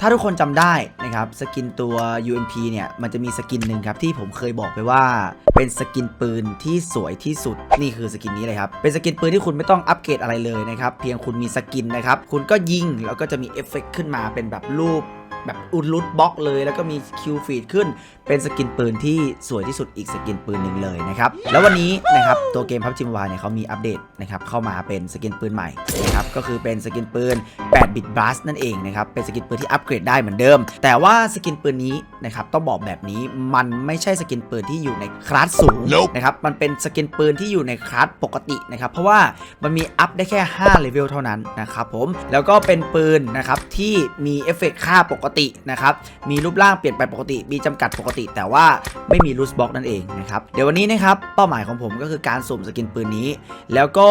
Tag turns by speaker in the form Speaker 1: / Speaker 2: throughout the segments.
Speaker 1: ถ้าทุกคนจำได้นะครับสกินตัว UMP เนี่ยมันจะมีสกินหนึ่งครับที่ผมเคยบอกไปว่า เป็นสกินปืนที่สวยที่สุดนี่คือสกินนี้เลยครับเป็นสกินปืนที่คุณไม่ต้องอัปเกรดอะไรเลยนะครับเพียงคุณมีสกินนะครับคุณก็ยิงแล้วก็จะมีเอฟเฟกต์ขึ้นมาเป็นแบบรูปแบบอุดลุดบล็อกเลย แล้วก็มีคิวฟีดขึ้น เป็นสกินปืนที่สวยที่สุดอีกสกินปืนหนึ่งเลยนะครับ แล้ววันนี้นะครับตัวเกมพับจิมวายเนี่ยเขามีอัปเดตนะครับเข้ามาเป็นสกินปืนใหม่นะครับก็คือเป็นสกินปืน8 bit blast นั่นเองนะครับเป็นสกินปืนที่อัปเกรดได้เหมือนเดิม แต่ว่าสกินปืนนี้นะครับต้องบอกแบบนี้มันไม่ใช่สกินปืนที่อยู่ในคลาสสูง
Speaker 2: Nope
Speaker 1: นะครับมันเป็นสกินปืนที่อยู่ในคลาสปกตินะครับเพราะว่ามันมีอัพได้แค่5เลเวลเท่านั้นนะครับผมแล้วก็เป็นปืนนะครับที่มีเอฟเฟกต์ค่าปกตินะครับมีรูปร่างเปลี่ยนไปปกติมีจำกัดปกติ แต่ว่าไม่มีลูสบ็อกนั่นเองนะครับเดี๋ยววันนี้นะครับเป้าหมายของผมก็คือการสุ่มสกินปืนนี้ แล้วก็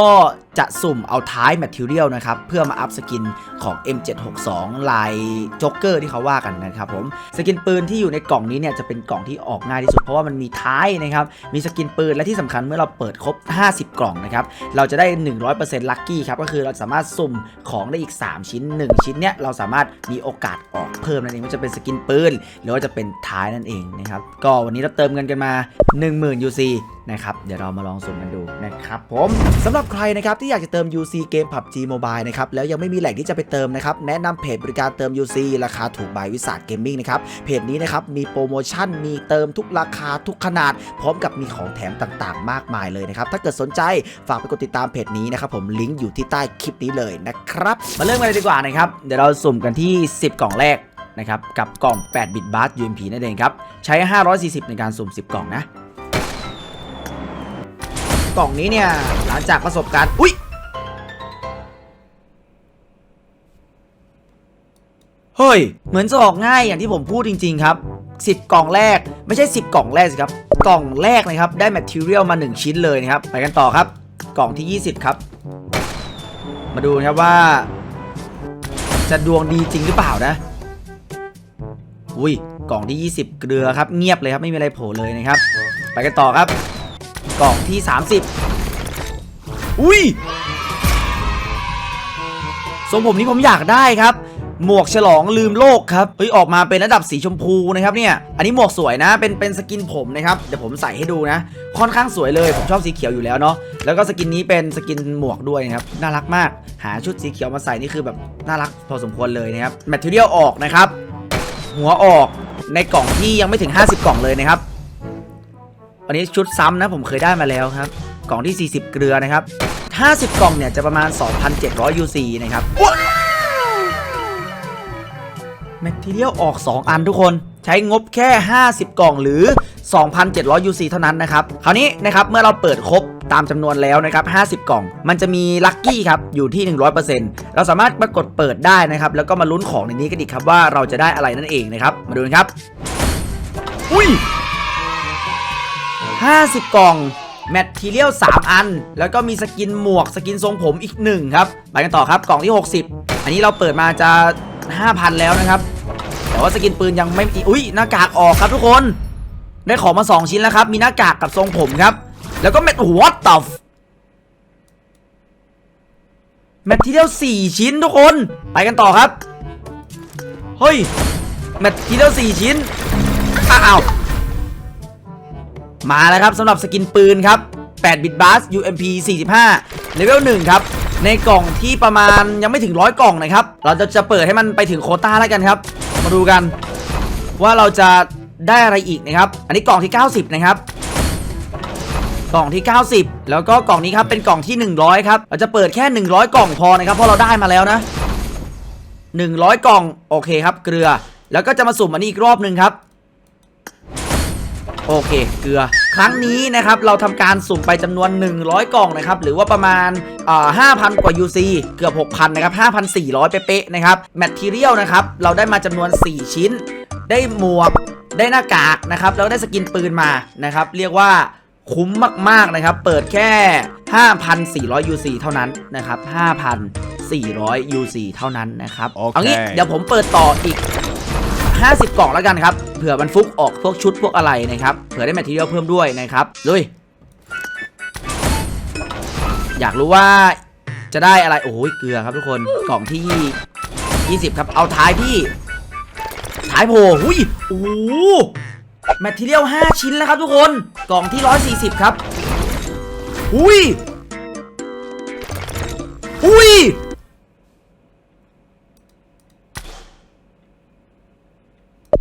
Speaker 1: จะสุ่มเอาท้ายแมทเทียลนะครับเพื่อมาอัพสกินของ M762 ลายจ็อกเกอร์ที่เขาว่ากันนะครับผมสกินปืนที่อยู่ในกล่องนี้เนี่ยจะเป็นกล่องที่ออกง่ายที่สุดเพราะว่ามันมีท้ายนะครับมีสกินปืนและที่สำคัญเมื่อเราเปิดครบ 50 กล่องนะครับเราจะได้ 100%ลัคกี้ครับก็คือเราสามารถสุ่มของได้อีก 3 ชิ้น 1 ชิ้นเนี่ยเราสามารถมีโอกาสออกเพิ่มนั่นเองว่าจะเป็นสกินปืนหรือว่าจะเป็นท้ายนั่นเองนะครับ ก็วันนี้เราเติมเงินกันมา 10,000 UC นะครับ เดี๋ยวเรามาลองสุ่มกันดูนะครับผมสำหรับใครนะครับที่อยากจะเติม UC เกม PUBG Mobile นะครับ แล้วยังไม่มีแหล่งที่จะไปเติมนะครับ แนะนำเพจบริการเติม UC ราคาถูกบายวิสาหเกมมิ่งนะครับ เพจนี้นะครับมีโปรโมชั่น มีเติมทุกราคาทุกขนาด พร้อมกับมีของแถมต่างๆ มากมายเลยนะครับ ถ้าเกิดสนใจฝากไปกดติดตามเพจนี้นะครับผม ลิงก์อยู่ที่ใต้คลิปนี้เลยนะครับ มาเริ่มกันเลยดีกว่านะครับ เดี๋ยวเราสุ่มกันที่ 10 กล่องแรก นะครับกับกล่อง8 bit bar UMP นั่นเองครับ ใช้ 540 ในการสุ่ม 10 กล่องนะ กล่องนี้เนี่ยหลังจากประสบการณ์ อุ้ยเฮ้ย เหมือนจะออกง่ายอย่างที่ผมพูดจริง ๆ ครับ 10 กล่องแรกไม่ใช่ 10 กล่องแรกสิครับ กล่องแรกนะครับ ได้ material มา 1 ชิ้นเลยนะครับ ไปกันต่อครับ กล่องที่ 20 ครับ มาดูนะครับว่า จะดวงดีจริงหรือเปล่านะ อุ้ยกล่องที่ 20 เกลือครับ เงียบเลยครับไม่มีอะไรโผล่เลยนะครับ ไปกันต่อครับ กล่องที่ 30 อุ้ยทรงผมนี้ผมอยากได้ครับ หมวกฉลองลืมโลกครับเฮ้ยออกมาเป็นระดับสีชมพูนะครับเนี่ย อันนี้หมวกสวยนะ เป็นเป็นสกินผมนะครับเดี๋ยวผมใส่ให้ดูนะ ค่อนข้างสวยเลยผมชอบสีเขียวอยู่แล้วเนาะแล้วก็สกินนี้เป็นสกินหมวกด้วยนะครับน่ารักมาก หาชุดสีเขียวมาใส่นี่คือแบบน่ารักพอสมควรเลยนะครับแมทเทียลออกนะครับ หัวออกในกล่องที่ยังไม่ถึง 50 กล่องเลยนะครับ อันนี้ชุดซ้ำนะผมเคยได้มาแล้วครับ กล่องที่ 40 เกลือนะครับ 50 กล่องเนี่ยจะประมาณ 2,700 UC นะครับแมทเทียลออก 2 อันทุกคน ใช้งบแค่ 50 กล่องหรือ 2,700 UC เท่านั้นนะครับ คราวนี้นะครับเมื่อเราเปิดครบตามจำนวนแล้วนะครับ 50 กล่อง มันจะมีลัคกี้ครับ อยู่ที่ 100%เราสามารถมากดเปิดได้นะครับ แล้วก็มาลุ้นของในนี้กันอีกครับว่าเราจะได้อะไรนั่นเองนะครับ มาดูกันครับ อุ้ย 50 กล่องแมททีเรียล3 อัน แล้วก็มีสกินหมวกสกินทรงผมอีก 1 ครับ ไปกันต่อครับกล่องที่ 60 อันนี้เราเปิดมาจะ 5,000 แล้วนะครับ แต่ว่าสกินปืนยังไม่มีอุ้ยหน้ากากออกครับทุกคน ได้ของมา 2 ชิ้นแล้วครับ มีหน้ากากกับทรงผมครับ แล้วก็แมท what the f- แมททีเรียล4ชิ้นทุกคน ไปกันต่อครับ เฮ้ย แมททีเรียล4ชิ้น อ้าว มาแล้วครับสำหรับสกินปืนครับ8 bit bass UMP 45เลเวล1ครับ ในกล่องที่ประมาณยังไม่ถึงร้อยกล่องนะครับ เราจะจะเปิดให้มันไปถึงโคต้าแล้วกันครับ มาดูกัน ว่าเราจะได้อะไรอีกนะครับ อันนี้กล่องที่ 90 นะครับ กล่องที่ 90 แล้วก็กล่องนี้ครับเป็นกล่องที่ 100 ครับ เราจะเปิดแค่ 100 กล่องพอนะครับ เพราะเราได้มาแล้วนะ 100 กล่อง โอเคครับ เกลือ แล้วก็จะมาสุ่มอันนี้อีกรอบหนึ่งครับ โอเค เกลือ ครั้งนี้นะครับเราทำการสุ่มไปจำนวน 100 กล่องนะครับหรือว่าประมาณอ่า5,000กว่า UC เกือบ 6,000 นะครับ 5,400 เป๊ะๆนะครับแมทเทียลนะครับเราได้มาจำนวน 4 ชิ้น ได้หมวกได้หน้ากากนะครับแล้วได้สกินปืนมานะครับเรียกว่าคุ้มมากๆนะครับ เปิดแค่ 5,400 UC เท่านั้นนะครับ5,400 UC เท่านั้นนะครับ
Speaker 2: โอเค
Speaker 1: เอางี้เดี๋ยวผมเปิดต่ออีก 50 กล่องแล้วกันครับ เผื่อมันฟุกออกพวกชุดพวกอะไรนะครับ เผื่อได้แมทเทียลเพิ่มด้วยนะครับลุย อยากรู้ว่าจะได้อะไร โอ้ยเกลือครับทุกคน กล่องที่ 20 ครับ เอาท้ายพี่ ท้ายโผล่หุยโอ้โหแมทเทียล5ชิ้นแล้วครับทุกคน กล่องที่ 140 ครับหุย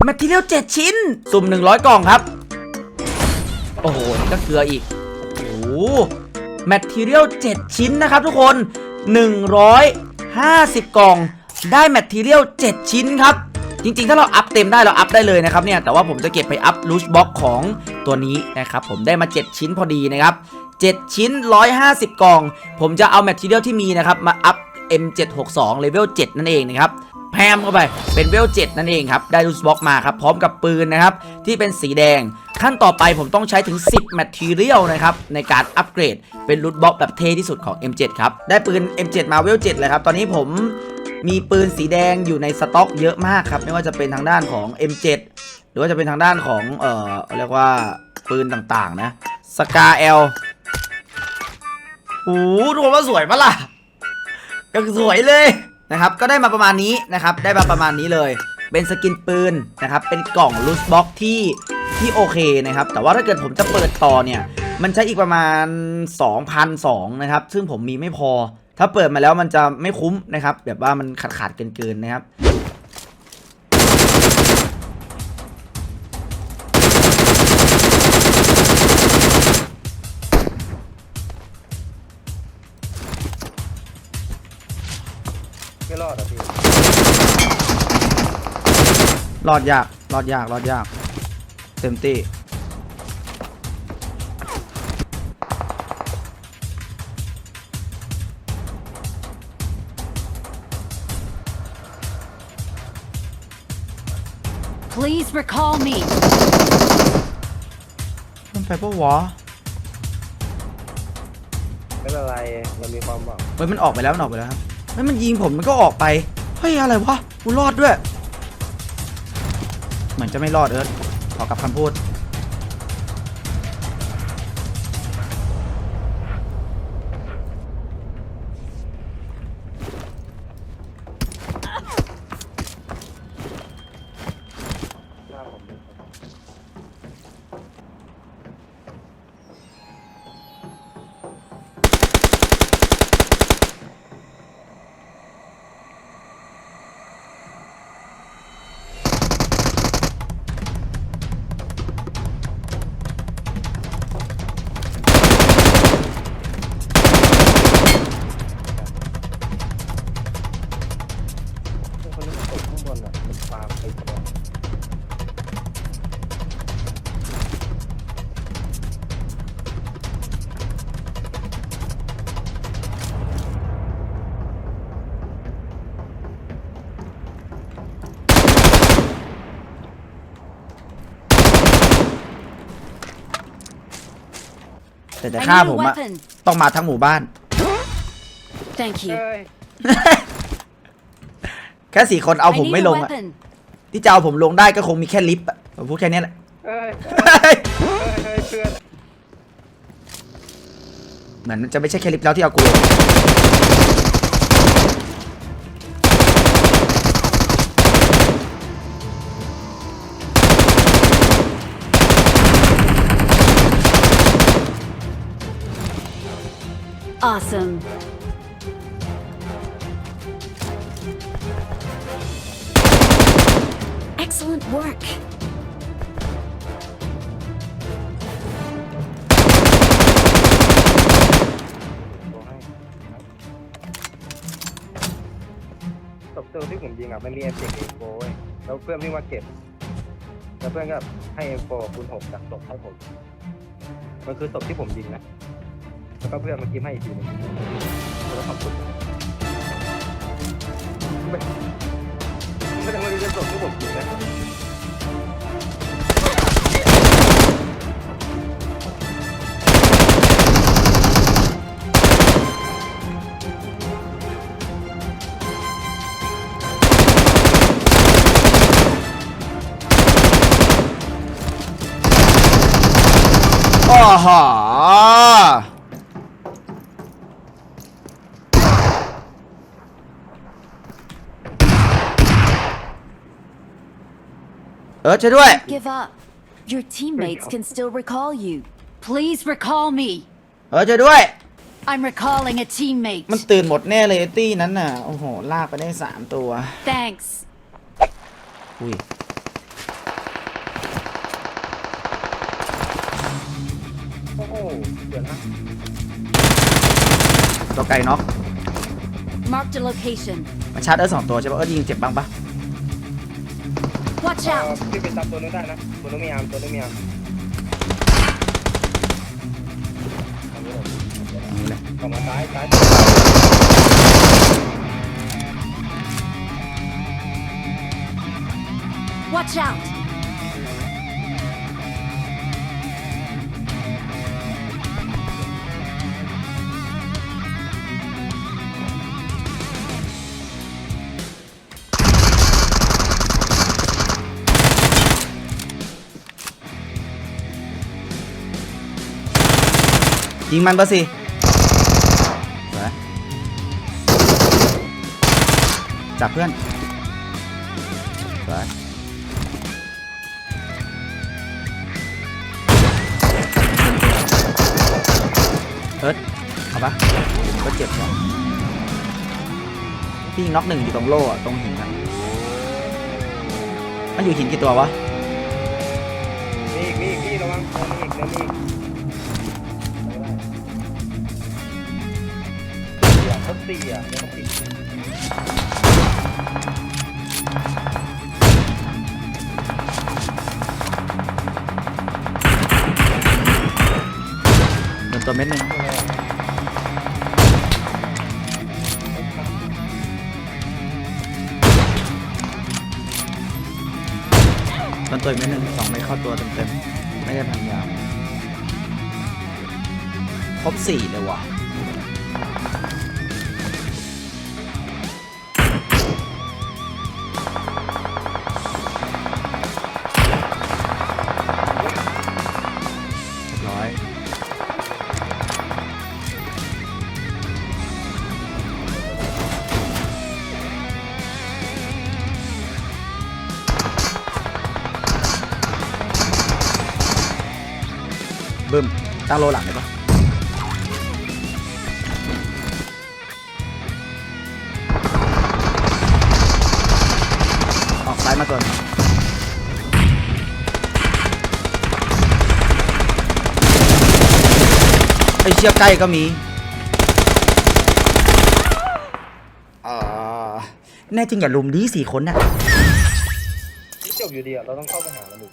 Speaker 1: แมทเทียล7ชิ้น สุ่ม 100 กล่องครับ โอ้โหนี่ก็เกลืออีก โอ้โหแมทเทียล7ชิ้นนะครับทุกคน 150 กล่อง ได้แมทเทียล7ชิ้นครับจริงๆ ถ้าเราอัพเต็มได้เราอัพได้เลยนะครับเนี่ยแต่ว่าผมจะเก็บไปอัพลูชบ็อกของตัวนี้นะครับผมได้มา 7 ชิ้นพอดีนะครับ 7 ชิ้น 150 กล่อง ผมจะเอาแมทเทียลที่มีนะครับ มาอัพ M762 เลเวล7นั่นเองนะครับ แพมเข้าไปเป็นเวล7นั่นเองครับ ได้ลูชบ็อกมาครับพร้อมกับปืนนะครับที่เป็นสีแดงขั้นต่อไปผมต้องใช้ถึง 10 Material นะครับ ในการอัปเกรดเป็นลูทบ็อกแบบเท่ที่สุดของ M7 ครับ ได้ปืน M7 มาเวล 7 เลยครับ ตอนนี้ผมมีปืนสีแดงอยู่ในสต็อกเยอะมากครับ ไม่ว่าจะเป็นทางด้านของ M7 หรือว่าจะเป็นทางด้านของ เอ่อเรียกว่าปืนต่างๆนะสกาเอลโอ้โหทุกคนว่าสวยปะล่ะก็สวยเลย นะครับ ก็ได้มาประมาณนี้นะครับ ได้มาประมาณนี้เลย เป็นสกินปืนนะครับ เป็นกล่องลูสบ็อกที่ที่โอเคนะครับ แต่ว่าถ้าเกิดผมจะเปิดต่อเนี่ย มันใช้อีกประมาณ 2,002นะครับ ซึ่งผมมีไม่พอ ถ้าเปิดมาแล้วมันจะไม่คุ้มนะครับ แบบว่ามันขาดขาดเกินๆนะครับ
Speaker 2: รอด
Speaker 1: ยากรอดยากรอดยาก เต็มที่
Speaker 3: Please recall me.
Speaker 1: มันไปปะวะ
Speaker 2: ไม่เป็นไรเรามีความหวัง
Speaker 1: เฮ้ยมันออกไปแล้วมันออกไปแล้วครับเฮ้ยมันยิงผมมันก็ออกไปเฮ้ยอะไรวะกูรอดด้วยเห มือนจะไม่รอดเอิร์ธขอกลับคำพูด แต่จะ
Speaker 3: I
Speaker 1: ฆ่า
Speaker 3: need
Speaker 1: ผ
Speaker 3: a
Speaker 1: มอะ
Speaker 3: weapon.
Speaker 1: ต้องมาทั้งหมู่บ้าน
Speaker 3: Thank you.
Speaker 2: เฮ้ย
Speaker 1: แค่สี่คนเอา
Speaker 3: I
Speaker 1: ผม
Speaker 3: need
Speaker 1: ไม่
Speaker 3: a
Speaker 1: ลงอะ
Speaker 3: weapon.
Speaker 1: ที่จะเอาผมลงได้ก็คงมีแค่ลิฟต์อะผมพูดแค่นี้แหละ
Speaker 2: เฮ้ย
Speaker 1: เฮ้ย
Speaker 2: เฮ้ยเฮ้ยเพื่อน
Speaker 1: เหมือนจะไม่ใช่แค่ลิฟต์แล้วที่เอากู
Speaker 3: Awesome. Excellent work.
Speaker 2: บอกให้ตบตัวที่ผมยิงอะมันมีเอฟเฟกต์เอ็มโฟเว้ยแล้วเพื่อนวิ่งมาเก็บแล้วเพื่อนก็ให้เอ็มโฟคูณหกจากศพให้ผม มันคือศพที่ผมยิงนะ แล้วก็เพื่อนมากิมให้อีกทีหนึงแล้วขอบคุณไม่ไม่ต้องมาดูเป็นศพที่ผมยิงนะ
Speaker 1: โอ้โห เออช่วยด้วย
Speaker 3: Give up. Your teammates can still recall you. Please recall me.
Speaker 1: เออช่วยด้วย
Speaker 3: I'm recalling a teammate.
Speaker 1: มันตื่นหมดแน่เลยไอ้ตี้นั้นน่ะ โอ้โห ลากไปได้สามตัว
Speaker 3: Thanks.
Speaker 1: อุ้ย
Speaker 2: โอ้โหเดี๋ยวนะ
Speaker 1: ตัวไก่น็อก
Speaker 3: Marked a location.
Speaker 1: มันชาร์จได้สองตัวใช่ปะเออยิงเจ็บบ้างปะ
Speaker 3: Watch
Speaker 2: เอ่อ
Speaker 3: out.
Speaker 2: พี่ไปตามตัวนู้นได้นะตัวนู้นมีอาร์มตัวนู้นมีอาร์ม
Speaker 1: นี่แหละ
Speaker 2: ออกมาซ้ายซ้าย
Speaker 3: Watch out.
Speaker 1: ยิงมันปะสิสวยจับเพื่อนสวยเอิร์ดเอาปะก็เจ็บแล้วพี่ยิงน็อกหนึ่งอยู่ตรงโล่อตรงหินอะมันอยู่หินกี่ตัววะ
Speaker 2: มีอีกมีอีกพี่ระวังมีอีกแล้วมีอีก ตีอะเดี๋ยวเขาตี
Speaker 1: โดนตัวเม็ดหนึ่งโดนตัวอีกเม็ดหนึ่งสองไม่เข้าตัวเต็มๆ ไม่ได้พันยาวครบสี่เลยว่ะ บึ้มตั้งโลหลังได้ปะออกซ้ายมาก่อนไอเชี่ยใกล้ก็มีเอ่อแน่จริงอย่าลุมดีสี่คนน่ะ
Speaker 2: ที่จบอยู่ดีอะ เราต้องเข้าไปหามันอีก